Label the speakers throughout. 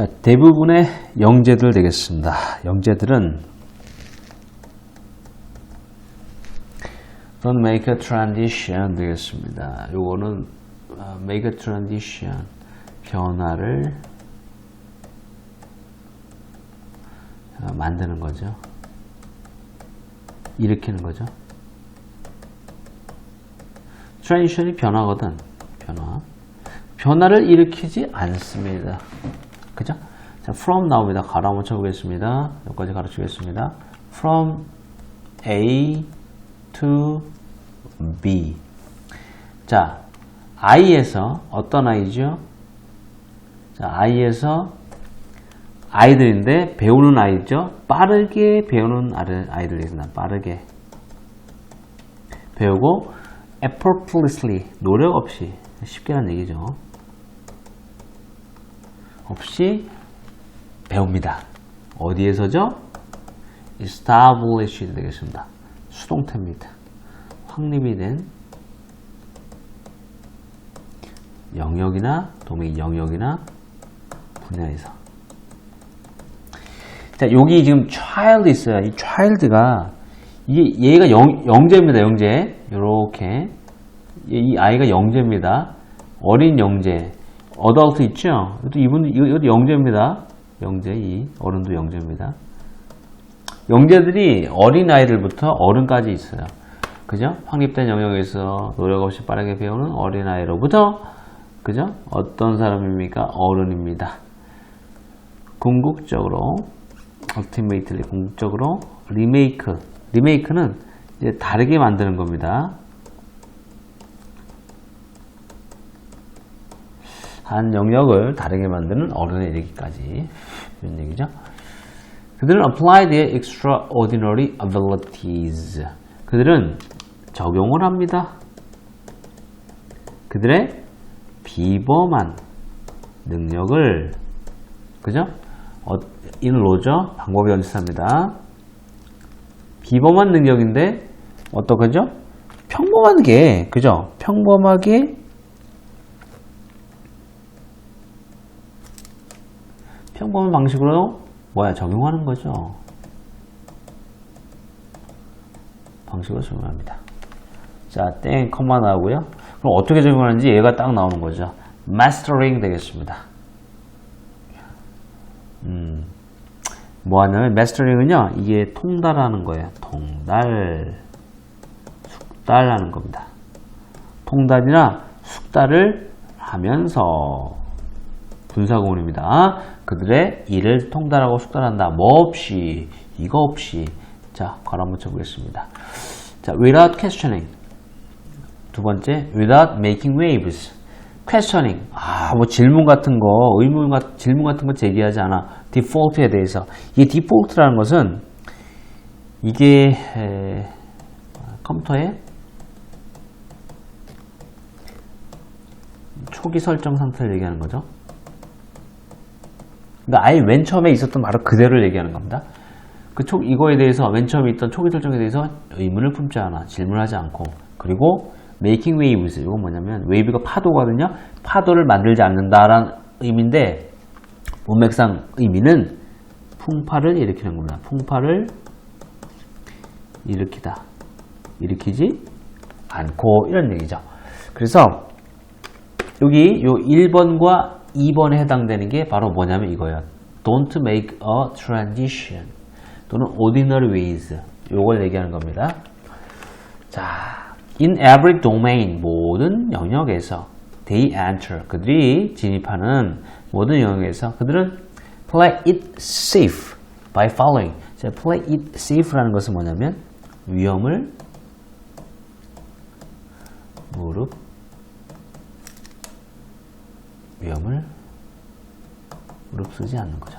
Speaker 1: 자, 대부분의 영재들 되겠습니다. 영재들은 don't make a transition 되겠습니다. 요거는 어, make a transition 변화를 어, 만드는 거죠. 일으키는 거죠. transition이 변화거든. 변화. 변화를 일으키지 않습니다. 그죠? 자, from 나옵니다. 가로 한번 쳐보겠습니다. 여기까지 가르치겠습니다. from A to B. 자, I에서 어떤 아이죠? 자, I에서 아이들인데 배우는 아이죠. 빠르게 배우는 아이들 되겠습니다. 빠르게 배우고 effortlessly 노력 없이 쉽게 하는 얘기죠. 없이 배웁니다. 어디에서죠? established 되겠습니다. 수동태입니다. 확립이 된 영역이나 도메인 영역이나 분야에서 자 여기 지금 child 있어요. 이 child가 이게 얘가 영, 영재입니다. 영재 이렇게 이 아이가 영재입니다. 어린 영재 어덜트 있죠? 이것도 이분 이것도 영재입니다. 영재 이 어른도 영재입니다. 영재들이 어린 아이들부터 어른까지 있어요. 그죠? 확립된 영역에서 노력 없이 빠르게 배우는 어린 아이로부터 그죠? 어떤 사람입니까? 어른입니다. 궁극적으로 ultimately 궁극적으로 리메이크 리메이크는 이제 다르게 만드는 겁니다. 한 영역을 다르게 만드는 어른에 이르기까지 이런 얘기죠. 그들은 apply their extraordinary abilities. 그들은 적용을 합니다. 그들의 비범한 능력을 그죠? 어, 인로죠 방법이 연습합니다. 비범한 능력인데 어떡하죠? 평범한 게 그죠? 평범하게 평범한 방식으로 뭐야 적용하는 거죠. 방식으로 적용합니다. 자, 땡 컴마 나오고요. 그럼 어떻게 적용하는지 얘가 딱 나오는 거죠. mastering 되겠습니다. 음, 뭐 하냐면 mastering은요. 이게 통달하는 거예요. 통달, 숙달하는 겁니다. 통달이나 숙달을 하면서 분사구문입니다. 그들의 일을 통달하고 숙달한다. 뭐 없이, 이거 없이. 자, 괄호 한번 쳐보겠습니다. 자, without questioning. 두 번째, without making waves. questioning. 아, 뭐 질문 같은 거, 의문 질문 같은 거 제기하지 않아. default에 대해서. 이 default라는 것은 이게 에, 컴퓨터의 초기 설정 상태를 얘기하는 거죠. 그러니까 아예 맨 처음에 있었던 바로 그대로를 얘기하는 겁니다. 그 초, 이거에 대해서 맨 처음에 있던 초기 설정에 대해서 의문을 품지 않아. 질문하지 않고. 그리고 making waves. 이건 뭐냐면 wave가 파도거든요. 파도를 만들지 않는다라는 의미인데 문맥상 의미는 풍파를 일으키는 겁니다. 풍파를 일으키다. 일으키지 않고 이런 얘기죠. 그래서 여기 요 1번과 2번에 해당되는 게 바로 뭐냐면 이거예요. Don't make a transition 또는 ordinary ways 요걸 얘기하는 겁니다. 자, in every domain 모든 영역에서 they enter 그들이 진입하는 모든 영역에서 그들은 play it safe by following. 자, play it safe라는 것은 뭐냐면 위험을 무릎 위험을 무릅쓰지 않는 거죠.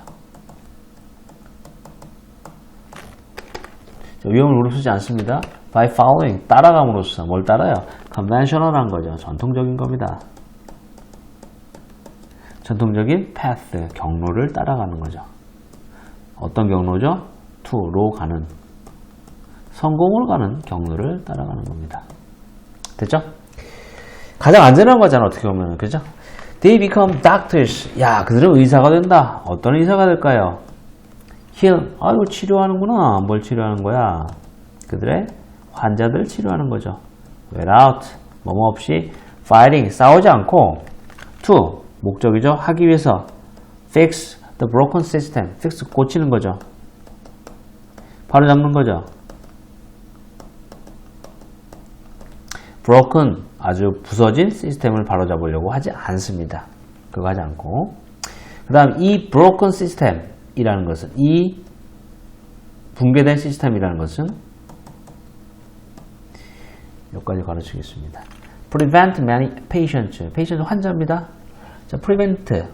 Speaker 1: 위험을 무릅쓰지 않습니다. By following, 따라감으로써 뭘 따라요? conventional한 거죠. 전통적인 겁니다. 전통적인 path, 경로를 따라가는 거죠. 어떤 경로죠? to로 가는, 성공을 가는 경로를 따라가는 겁니다. 됐죠? 가장 안전한 거잖아, 어떻게 보면. 그죠? They become doctors. 야, 그들은 의사가 된다. 어떤 의사가 될까요? heal. 아이고, 치료하는구나. 뭘 치료하는 거야? 그들의 환자들 치료하는 거죠. without. 뭐뭐 없이 fighting. 싸우지 않고 to. 목적이죠. 하기 위해서 fix the broken system. fix. 고치는 거죠. 바로 잡는 거죠. broken 아주 부서진 시스템을 바로잡으려고 하지 않습니다. 그거 하지 않고 그 다음 이 broken system이라는 것은 이 붕괴된 시스템이라는 것은 여기까지 가르치겠습니다. prevent many patients patient 환자입니다. 자, prevent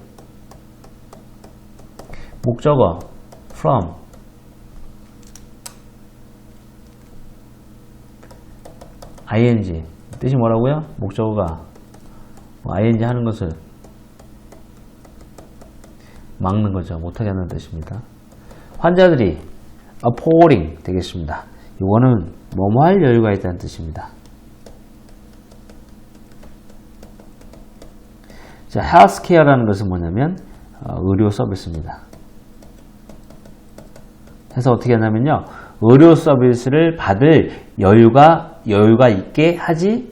Speaker 1: 목적어 from ing 뜻이 뭐라고요? 목적어가 뭐 ing 하는 것을 막는 거죠. 못하게 하는 뜻입니다. 환자들이 appalling 되겠습니다. 이거는 뭐뭐 할 여유가 있다는 뜻입니다. 자, healthcare라는 것은 뭐냐면 어, 의료 서비스입니다. 해서 어떻게 하냐면요. 의료 서비스를 받을 여유가 여유가 있게 하지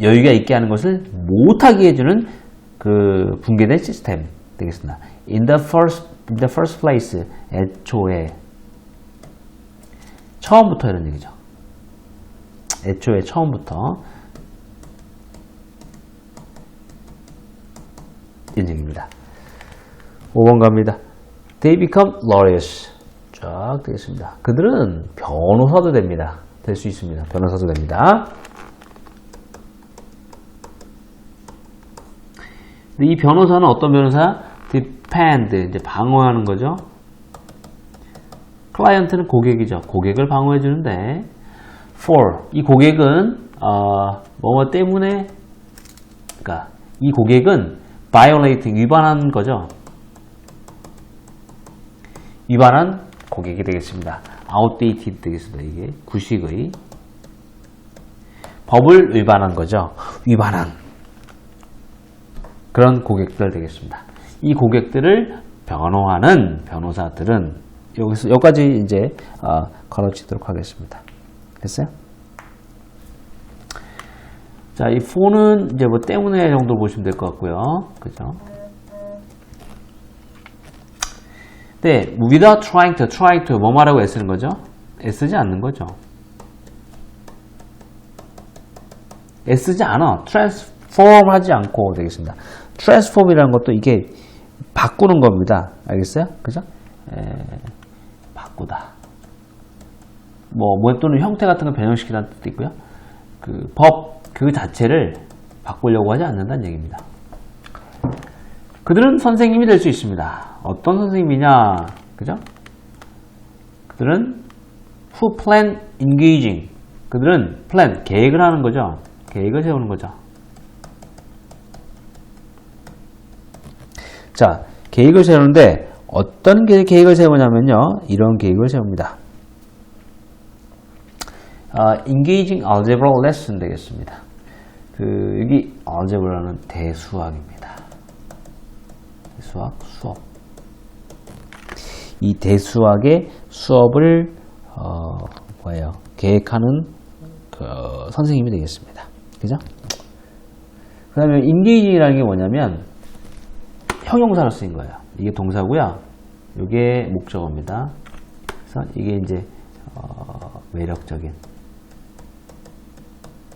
Speaker 1: 여유가 있게 하는 것을 못하게 해주는 그 붕괴된 시스템 되겠습니다. In the first in the first place 애초에 처음부터 이런 얘기죠. 애초에 처음부터 이런 얘기입니다. 5번 갑니다. They become lawyers. 쫙 되겠습니다. 그들은 변호사도 됩니다. 될 수 있습니다. 변호사도 됩니다. 근데 이 변호사는 어떤 변호사? defend, 이제 방어하는 거죠. 클라이언트는 고객이죠. 고객을 방어해 주는데 for, 이 고객은 어, 뭐뭐 때문에 그러니까 이 고객은 violating, 위반한 거죠. 위반한 고객이 되겠습니다. outdated 되겠습니다. 이게 구식의 법을 위반한 거죠. 위반한 그런 고객들 되겠습니다. 이 고객들을 변호하는 변호사들은 여기서 여기까지 이제 어, 가르치도록 하겠습니다. 됐어요? 자, 이 for는 이제 뭐 때문에 정도 보시면 될 것 같고요. 그죠? 네, without trying to, try to 뭐 말하고 애쓰는 거죠? 애쓰지 않는 거죠. 애쓰지 않아. transform 하지 않고 되겠습니다. Transform이라는 것도 이게 바꾸는 겁니다. 알겠어요? 그죠? 에, 바꾸다. 뭐, 뭐 또는 형태 같은 걸 변형시키다는 뜻도 있고요. 그 법, 그 자체를 바꾸려고 하지 않는다는 얘기입니다. 그들은 선생님이 될 수 있습니다. 어떤 선생님이냐? 그죠? 그들은 who plan engaging. 그들은 plan, 계획을 하는 거죠. 계획을 세우는 거죠. 자, 계획을 세우는데 어떤 게 계획을 세우냐면요. 이런 계획을 세웁니다. 어, engaging algebra lesson 되겠습니다. 그 여기 algebra는 대수학입니다. 대수학 수업. 이 대수학의 수업을 어, 뭐예요? 계획하는 그 선생님이 되겠습니다. 그죠? 그 다음에 engage이라는 게 뭐냐면 형용사로 쓰인 거예요. 이게 동사고요. 이게 목적어입니다. 그래서 이게 이제 어, 매력적인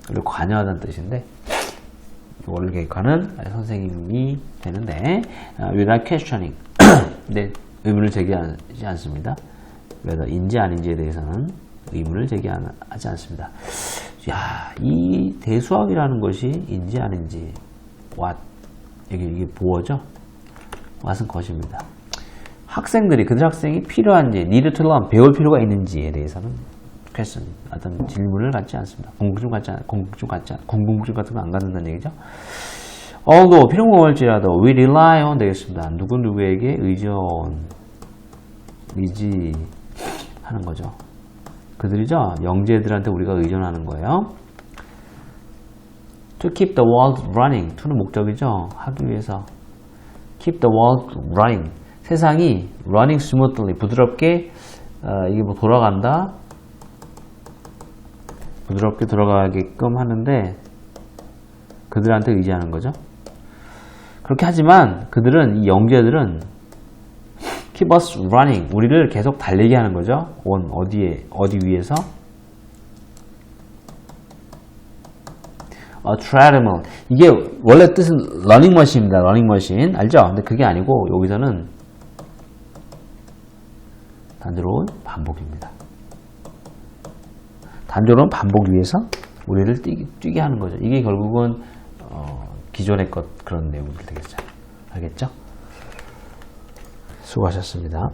Speaker 1: 그리고 관여하다는 뜻인데 이거를 계획하는 선생님이 되는데 어, without questioning 근데 의문을 제기하지 않습니다. 그래서 인지 아닌지에 대해서는 의문을 제기하지 않습니다. 야, 이 대수학이라는 것이 인지 아닌지 what 여기 이게 보어죠? What은 것입니다. 학생들이 그들 학생이 필요한지 need to learn 배울 필요가 있는지에 대해서는 question 어떤 질문을 갖지 않습니다. 궁금증 갖지 않, 궁금증 갖지 않, 궁금증 같은 거 안 갖는다는 얘기죠. although 필요가 올지라도 we rely on 되겠습니다. 누구 누구에게 의존 의지하는 거죠. 그들이죠. 영재들한테 우리가 의존하는 거예요. To keep the world running. to는 목적이죠. 하기 위해서. Keep the world running. 세상이 running smoothly 부드럽게 어, 이게 뭐 돌아간다. 부드럽게 돌아가게끔 하는데 그들한테 의지하는 거죠. 그렇게 하지만 그들은 이 영재들은 keep us running 우리를 계속 달리게 하는 거죠. on 어디에 어디 위에서 어, treadmill 이게 원래 뜻은 running machine 알죠? 근데 그게 아니고 여기서는 단조로운 반복입니다. 단조로운 반복 위에서 우리를 뛰게, 뛰게 하는 거죠. 이게 결국은 어, 기존의 것 그런 내용들 되겠죠. 알겠죠? 수고하셨습니다.